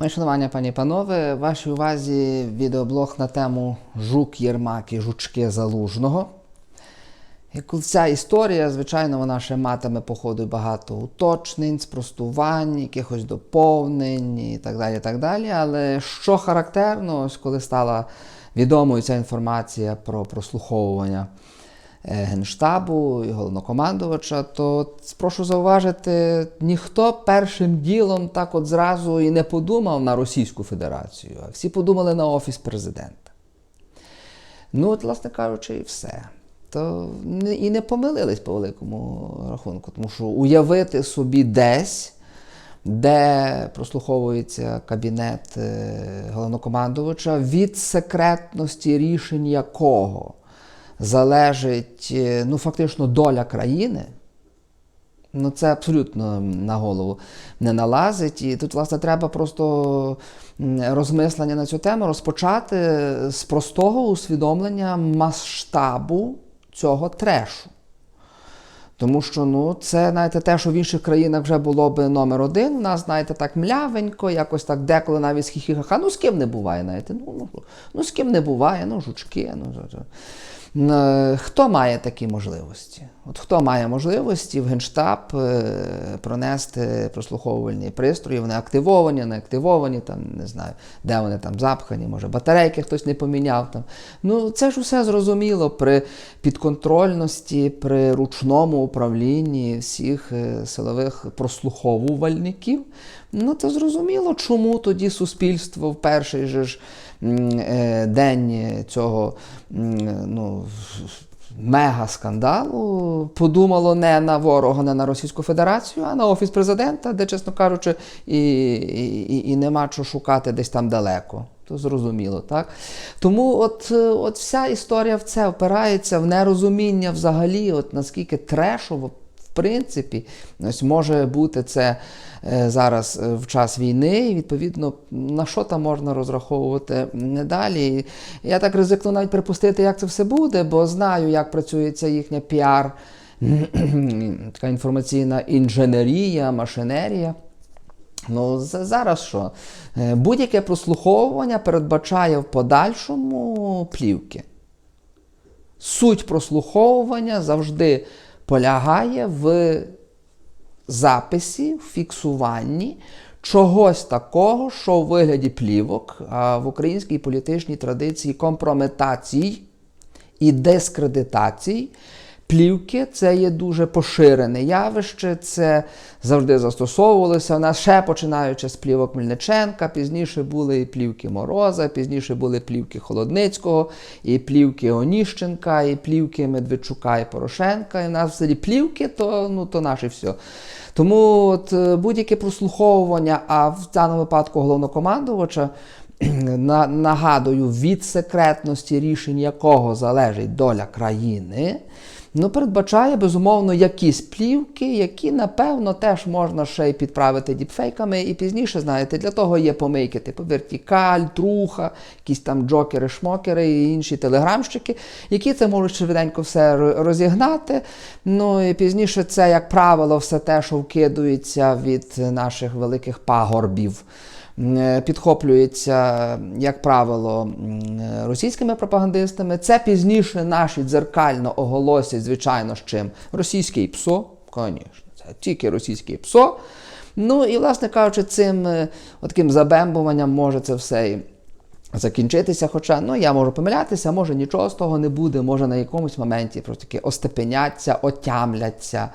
Моє шанування, пані і панове, вашій увазі відеоблог на тему Жук Єрмак і жучки Залужного. І ця історія, звичайно, вона ще матиме по ходу багато уточнень, спростувань, якихось доповнень і так далі. так далі. Але що характерно, ось коли стала відомою ця інформація про прослуховування Генштабу і головнокомандувача, то прошу зауважити, ніхто першим ділом так от зразу і не подумав на Російську Федерацію, а всі подумали на Офіс президента. Ну, от, власне кажучи, і все. То і не помилились по великому рахунку, тому що уявити собі десь, де прослуховується кабінет е, головнокомандувача, від секретності рішень якого залежить е, ну, фактично доля країни. Ну, це абсолютно на голову не налазить. І тут, власне, треба просто розмислення на цю тему розпочати з простого усвідомлення масштабу цього трешу. Тому що ну, це, знаєте, те, що в інших країнах вже було би номер один. У нас, знаєте, так млявенько, якось так деколи навіть з хіхіха. Ну, з ким не буває, знаєте. Ну, ну, ну з ким не буває, ну, жучки. Ну, Хто має такі можливості? От хто має можливості в Генштаб е, пронести прослуховувальні пристрої, вони активовані, не активовані, там, не знаю, де вони там запхані, може батарейки хтось не поміняв. Там. Ну, це ж усе зрозуміло при підконтрольності, при ручному управлінні всіх е, силових прослуховувальників. Ну, це зрозуміло, чому тоді суспільство в перший же ж день цього ну, мега-скандалу подумало не на ворога, не на Російську Федерацію, а на Офіс президента, де, чесно кажучи, і, і, і нема що шукати десь там далеко. То зрозуміло, так? Тому от, е, от вся історія в це опирається в нерозуміння взагалі, от наскільки трешово, принципі, ось може бути це е, зараз е, в час війни, і відповідно на що там можна розраховувати не далі. Я так ризикну навіть припустити, як це все буде, бо знаю, як працює ця їхня піар, така інформаційна інженерія, машинерія. Ну, зараз що? Е, Будь-яке прослуховування передбачає в подальшому плівки. Суть прослуховування завжди полягає в записі, в фіксуванні чогось такого, що у вигляді плівок, в українській політичній традиції компрометацій і дискредитацій. Плівки це є дуже поширене явище, це завжди застосовувалося. У нас ще починаючи з плівок Мельниченка, пізніше були і плівки Мороза, пізніше були плівки Холодницького, і плівки Оніщенка, і плівки Медведчука і Порошенка. І в нас взагалі плівки, то, ну, то наше все. Тому е, будь-яке прослуховування, а в даному випадку головнокомандувача, на- нагадую, від секретності рішень якого залежить доля країни, ну, передбачає, безумовно, якісь плівки, які, напевно, теж можна ще й підправити діпфейками. І пізніше, знаєте, для того є помийки, типу вертикаль, труха, якісь там джокери, шмокери і інші телеграмщики, які це можуть швиденько все розігнати. Ну і пізніше це, як правило, все те, що вкидується від наших великих пагорбів. Е, підхоплюється, як правило, російськими пропагандистами. Це пізніше наші дзеркально оголосять, звичайно, з чим російське ПСО, звісно, це тільки російське ПСО. Ну і, власне кажучи, цим е, таким забембуванням може це все і закінчитися. Хоча ну, я можу помилятися, може нічого з того не буде, може на якомусь моменті просто таки остепеняться, отямляться.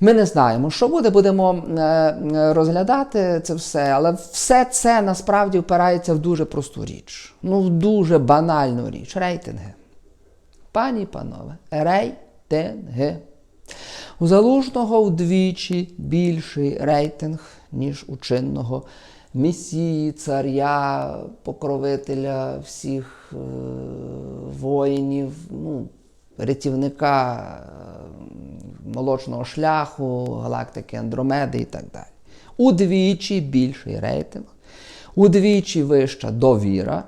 Ми не знаємо, що буде, будемо е, розглядати це все, але все це насправді впирається в дуже просту річ. Ну, в дуже банальну річ. Рейтинги. Пані і панове, рейтинги. У залужного вдвічі більший рейтинг, ніж у чинного месії, царя, покровителя всіх е, воїнів, ну, рятівника е, молочного шляху, галактики Андромеди і так далі. Удвічі більший рейтинг, удвічі вища довіра.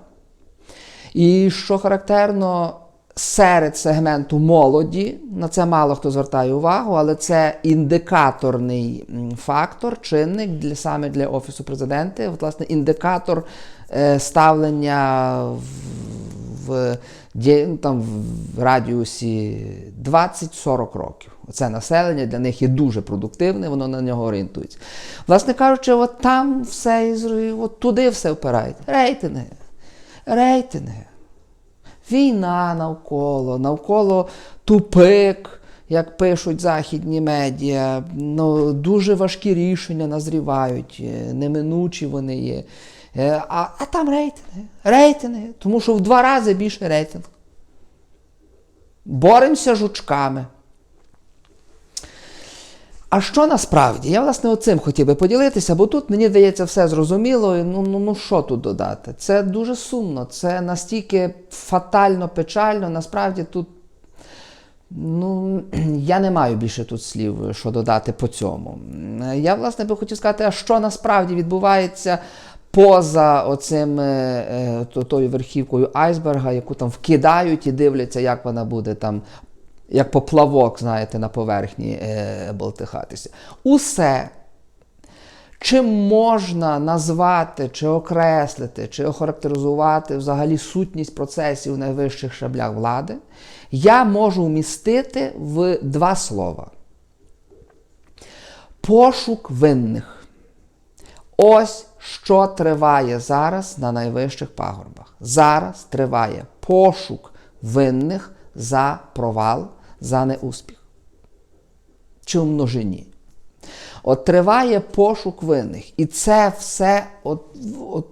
І що характерно, серед сегменту молоді, на це мало хто звертає увагу, але це індикаторний фактор, чинник для, саме для Офісу президента, власне, індикатор е, ставлення в, в, там, в радіусі 20-40 років. Це населення для них є дуже продуктивне, воно на нього орієнтується. Власне кажучи, от там все, от туди все впирають. Рейтинги. Рейтинги. Війна навколо, навколо тупик, як пишуть західні медіа. Ну, дуже важкі рішення назрівають, е, неминучі вони є. Е, А, а там рейтинги. Рейтинги. Тому що в два рази більше рейтинг. Боремося жучками. А що насправді? Я, власне, оцим хотів би поділитися, бо тут мені здається все зрозуміло. і Ну, ну, ну що тут додати? Це дуже сумно, це настільки фатально печально. Насправді тут Ну, я не маю більше тут слів, що додати по цьому. Я, власне, би хотів сказати, а що насправді відбувається поза оцим, е, е, то- тою верхівкою айсберга, яку там вкидають і дивляться, як вона буде там, як поплавок, знаєте, на поверхні е, болтихатися. Усе, Чим можна назвати, чи окреслити, чи охарактеризувати взагалі сутність процесів у найвищих шаблях влади, я можу вмістити в два слова. Пошук винних. Ось що триває зараз на найвищих пагорбах. Зараз триває пошук винних за провал, за неуспіх. Чи у множині. От триває пошук винних. І це все от, от,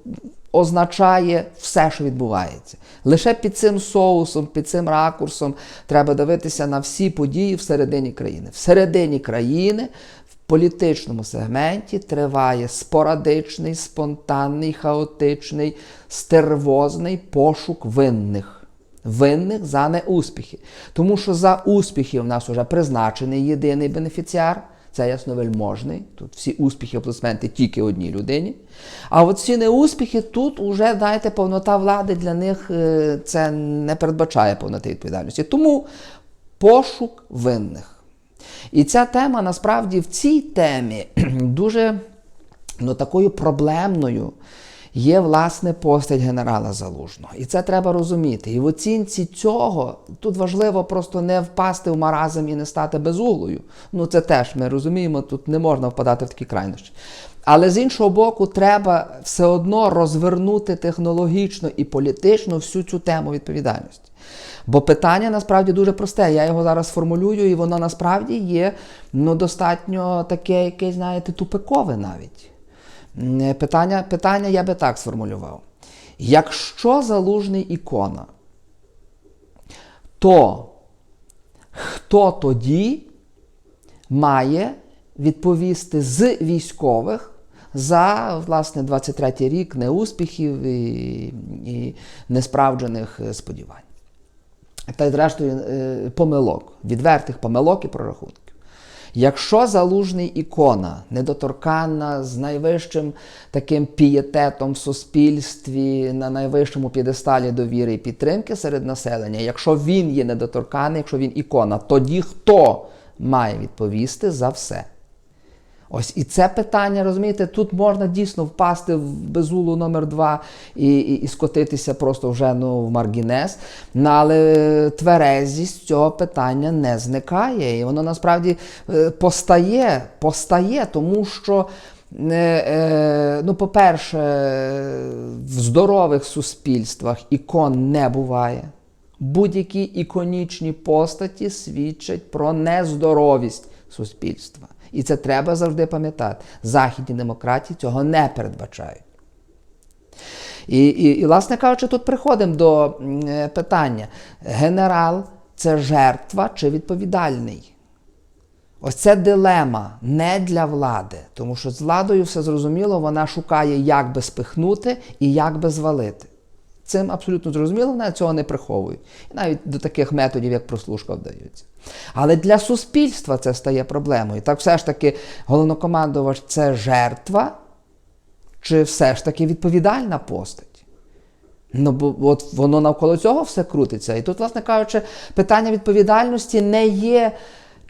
означає все, що відбувається. Лише під цим соусом, під цим ракурсом треба дивитися на всі події всередині країни. Всередині країни, в політичному сегменті триває спорадичний, спонтанний, хаотичний, стервозний пошук винних. Винних за неуспіхи. Тому що за успіхи в нас вже призначений єдиний бенефіціар. Це ясновельможний. Тут всі успіхи, аплодисменти тільки одній людині. А от всі неуспіхи тут уже, знаєте, повнота влади для них е, це не передбачає повноти відповідальності. Тому пошук винних. І ця тема насправді в цій темі дуже ну, такою проблемною є власне постать генерала Залужного. І це треба розуміти. І в оцінці цього тут важливо просто не впасти в маразм і не стати безуглою. Ну це теж ми розуміємо, тут не можна впадати в такі крайнощі. Але з іншого боку, треба все одно розвернути технологічно і політично всю цю тему відповідальності. Бо питання насправді дуже просте. Я його зараз формулюю, і воно насправді є ну, достатньо таке, якесь, знаєте, тупикове навіть. Питання, питання я би так сформулював. Якщо залужний ікона, то хто тоді має відповісти з військових за власне 23-й рік неуспіхів і, і несправджених е, сподівань? Та й зрештою е, помилок, відвертих помилок і прорахунків. Якщо залужний ікона, недоторканна з найвищим таким пієтетом в суспільстві, на найвищому п'єдесталі довіри і підтримки серед населення, якщо він є недоторканий, якщо він ікона, тоді хто має відповісти за все? Ось і це питання, розумієте, тут можна дійсно впасти в безулу номер два і, і, і скотитися просто вже ну, в маргінез. Ну, але тверезість цього питання не зникає. І воно насправді е, постає, постає, тому що. е, е, Ну, по-перше, в здорових суспільствах ікон не буває. Будь-які іконічні постаті свідчать про нездоровість суспільства. І це треба завжди пам'ятати. Західні демократії цього не передбачають. І, і, і, власне кажучи, тут приходимо до е, питання: генерал це жертва чи відповідальний? Ось це дилема не для влади, тому що з владою все зрозуміло, вона шукає, як би спихнути і як би звалити. Цим абсолютно зрозуміло, вона цього не приховують. І навіть до таких методів, як прослушка, вдаються. Але для суспільства це стає проблемою. Так все ж таки, головнокомандувач це жертва, чи все ж таки відповідальна постать? Ну, бо от воно навколо цього все крутиться. І тут, власне кажучи, питання відповідальності не є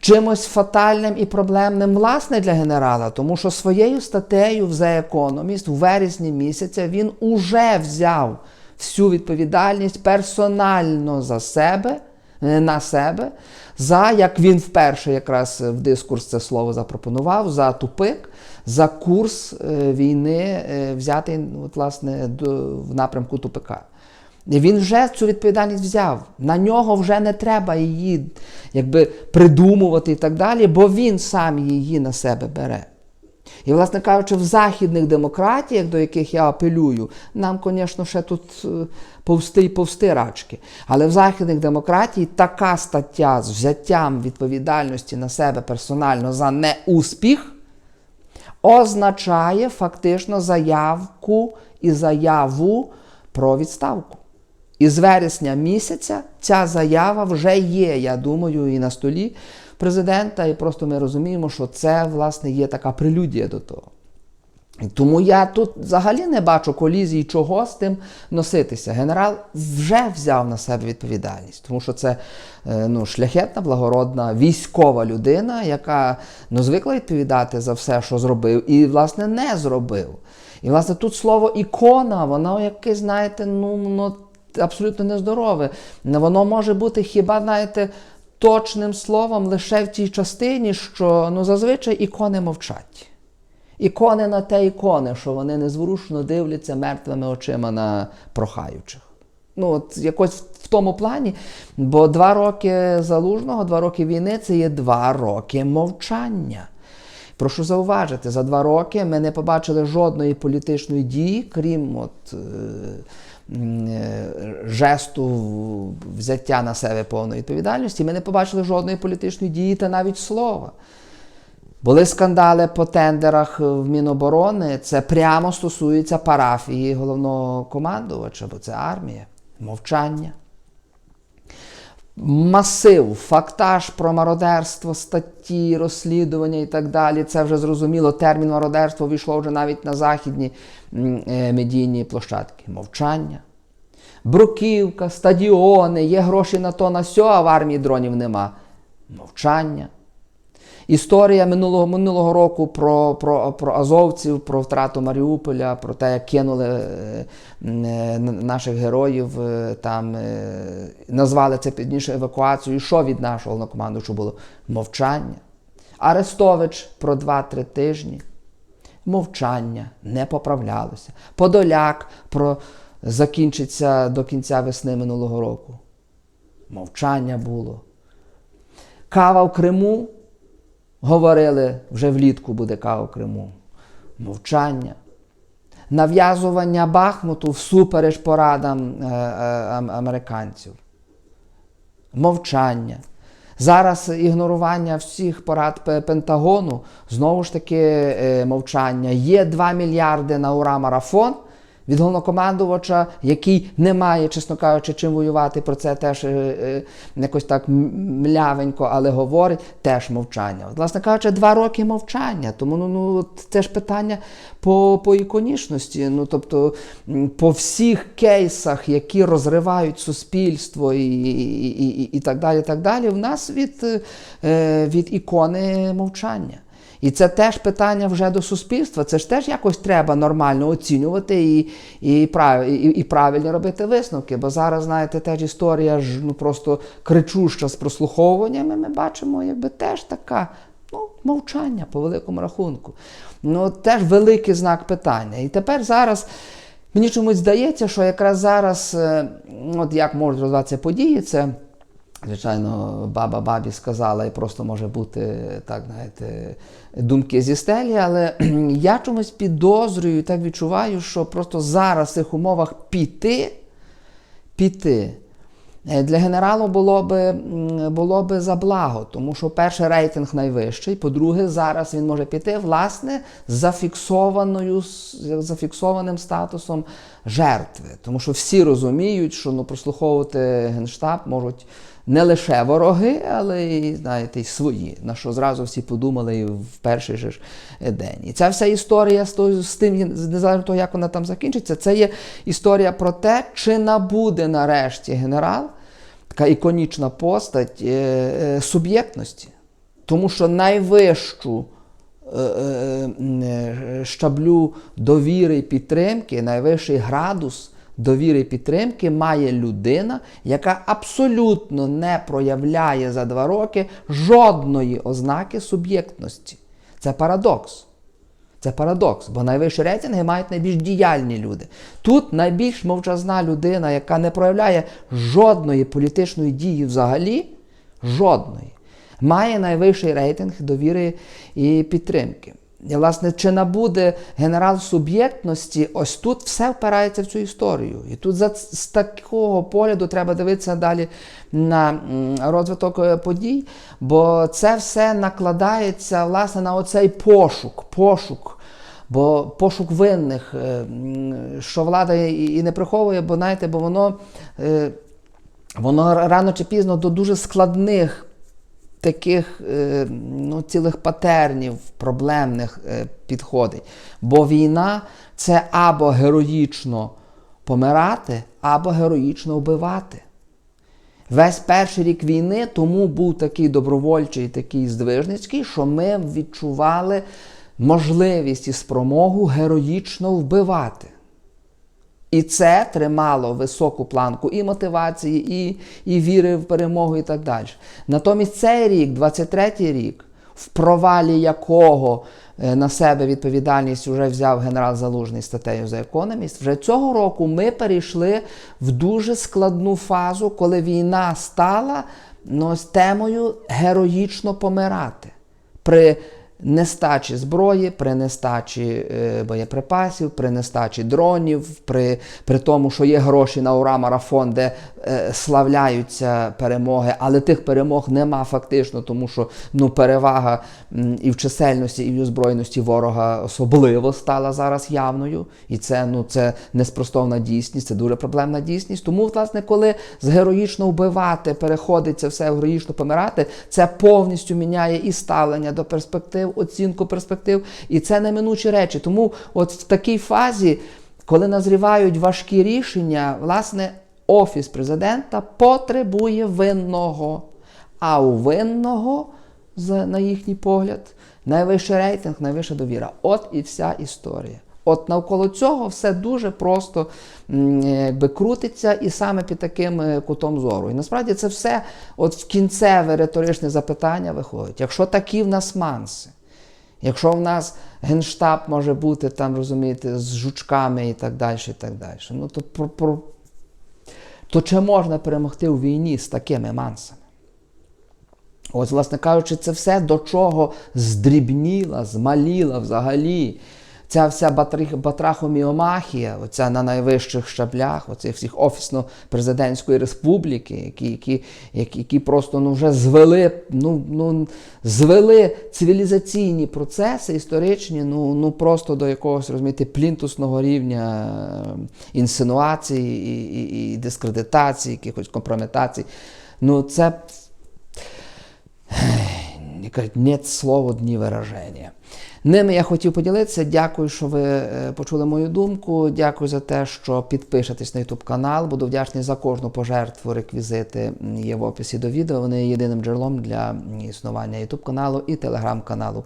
чимось фатальним і проблемним, власне, для генерала, тому що своєю статтею в The Economist у вересні місяця він уже взяв всю відповідальність персонально за себе, е, на себе, за як він вперше якраз в дискурс це слово запропонував, за тупик, за курс е, війни, е, взятий от, власне, в напрямку тупика. І він вже цю відповідальність взяв. На нього вже не треба її якби, придумувати і так далі, бо він сам її на себе бере. І, власне кажучи, в західних демократіях, до яких я апелюю, нам, звісно, ще тут е, повсти і повсти рачки. Але в західних демократіях така стаття з взяттям відповідальності на себе персонально за неуспіх означає фактично заявку і заяву про відставку. І з вересня місяця ця заява вже є, я думаю, і на столі президента, і просто ми розуміємо, що це, власне, є така прелюдія до того. Тому я тут взагалі не бачу колізії, чого з тим носитися. Генерал вже взяв на себе відповідальність, тому що це е, ну, шляхетна, благородна військова людина, яка ну, звикла відповідати за все, що зробив, і, власне, не зробив. І, власне, тут слово ікона, воно якесь, знаєте, ну, ну абсолютно нездорове. Воно може бути хіба, знаєте, точним словом лише в тій частині, що ну, зазвичай ікони мовчать. Ікони на те ікони, що вони незворушно дивляться мертвими очима на прохаючих. Ну, от якось в тому плані, бо два роки залужного, два роки війни це є два роки мовчання. Прошу зауважити, за два роки ми не побачили жодної політичної дії, крім от, е, е, жесту взяття на себе повної відповідальності. Ми не побачили жодної політичної дії та навіть слова. Були скандали по тендерах в Міноборони. Це прямо стосується парафії головного командувача, бо це армія, мовчання. Масив, фактаж про мародерство, статті, розслідування і так далі. Це вже зрозуміло. Термін мародерство війшло вже навіть на західні е, медійні площадки. Мовчання. Бруківка, стадіони, є гроші на то, на сьо, а в армії дронів нема. Мовчання. Історія минулого минулого року про про, про азовців, про втрату Маріуполя, про те, як кинули е, е, наших героїв, е, там назвали це пізніше евакуацією. Що від нашого головнокомандуючого було? Мовчання. Арестович про 2-3 тижні. Мовчання, не поправлялося. Подоляк про закінчиться до кінця весни минулого року. Мовчання було. Кава в Криму. Говорили, вже влітку буде в Криму. Мовчання. Нав'язування Бахмуту всупереч порадам е, е, американців. Мовчання. Зараз ігнорування всіх порад Пентагону, знову ж таки, е, мовчання. Є 2 мільярди на ура марафон від головнокомандувача, який не має, чесно кажучи, чим воювати. Про це теж е, е, якось так млявенько, але говорить теж мовчання. Власне кажучи, два роки мовчання. Тому ну, ну це ж питання по по іконічності. Ну тобто по всіх кейсах, які розривають суспільство і і, і, і так далі. так далі, В нас від, е, від ікони мовчання. І це теж питання вже до суспільства. Це ж теж якось треба нормально оцінювати і і, прав, і, і правильно робити висновки. Бо зараз, знаєте, теж історія ж ну просто кричуща з прослуховуваннями. Ми бачимо, якби теж така ну, мовчання по великому рахунку. Ну, теж великий знак питання. І тепер зараз. Мені чомусь здається, що якраз зараз, е, от як можуть розвиватися події, це Звичайно, баба бабі сказала, і просто може бути так, знаєте, думки зі стелі, але я чомусь підозрюю і так відчуваю, що просто зараз в цих умовах піти, піти для генералу було би було би за благо, тому що перший рейтинг найвищий, по-друге, зараз він може піти власне зафіксованою, зафіксованим статусом жертви. Тому що всі розуміють, що ну, прослуховувати Генштаб можуть не лише вороги, але й знаєте, й свої, на що зразу всі подумали в перший же ж день. І ця вся історія з, тим, незалежно того, як вона там закінчиться, це є історія про те, чи набуде нарешті генерал, така іконічна постать е, е, суб'єктності. Тому що найвищу е, е, е, щаблю довіри і підтримки, найвищий градус довіри і підтримки має людина, яка абсолютно не проявляє за два роки жодної ознаки суб'єктності. Це парадокс. Це парадокс, бо найвищі рейтинги мають найбільш діяльні люди. Тут найбільш мовчазна людина, яка не проявляє жодної політичної дії взагалі, жодної, має найвищий рейтинг довіри і підтримки. І, власне, чи набуде генерал суб'єктності, ось тут все впирається в цю історію. І тут за, з такого погляду треба дивитися далі на розвиток е, подій, бо це все накладається власне на оцей пошук, пошук. Бо пошук винних, е, що влада і не приховує, бо знаєте, бо воно, е, воно рано чи пізно до дуже складних таких е, ну, цілих патернів проблемних е, підходить. Бо війна це або героїчно помирати, або героїчно вбивати. Весь перший рік війни тому був такий добровольчий, такий здвижницький, що ми відчували можливість і спромогу героїчно вбивати. І це тримало високу планку і мотивації, і, і віри в перемогу, і так далі. Натомість цей рік, 23-й рік, в провалі якого е, на себе відповідальність вже взяв генерал Залужний статтею за економіст, вже цього року ми перейшли в дуже складну фазу, коли війна стала ну, темою героїчно помирати. При нестачі зброї, при нестачі е, боєприпасів, при нестачі дронів, при, при тому, що є гроші на ура-марафон, де славляються перемоги, але тих перемог нема фактично, тому що ну, перевага і в чисельності, і в озброєності ворога особливо стала зараз явною. І це, ну, це неспростовна дійсність, це дуже проблемна дійсність. Тому, власне, коли з героїчно вбивати переходиться все в героїчно помирати, це повністю міняє і ставлення до перспектив, оцінку перспектив, і це неминучі речі. Тому, от в такій фазі, коли назрівають важкі рішення, власне, офіс президента потребує винного. А у винного, на їхній погляд, найвищий рейтинг, найвища довіра. От і вся історія. От навколо цього все дуже просто якби, крутиться і саме під таким е, кутом зору. І насправді це все от в кінцеве риторичне запитання виходить. Якщо такі в нас манси, якщо в нас генштаб може бути там, розумієте, з жучками і так далі, і так далі, ну то про, то чи можна перемогти у війні з такими мансами? Ось, власне кажучи, це все до чого здрібніла, змаліла взагалі. Ця вся батрахоміомахія, оця на найвищих щаблях, оцих всіх офісно-президентської республіки, які, які, які, просто ну, вже звели, ну, ну, звели цивілізаційні процеси історичні, ну, ну просто до якогось, розумієте, плінтусного рівня е, інсинуації і, і, і дискредитації, якихось компрометацій. Ну, це і кажуть, нет слова, ні вираження. Ними я хотів поділитися. Дякую, що ви е, почули мою думку. Дякую за те, що підпишетесь на YouTube канал. Буду вдячний за кожну пожертву. Реквізити є в описі до відео. Вони є єдиним джерелом для існування YouTube каналу і телеграм каналу.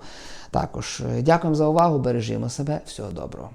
Також дякуємо за увагу. Бережімо себе. Всього доброго.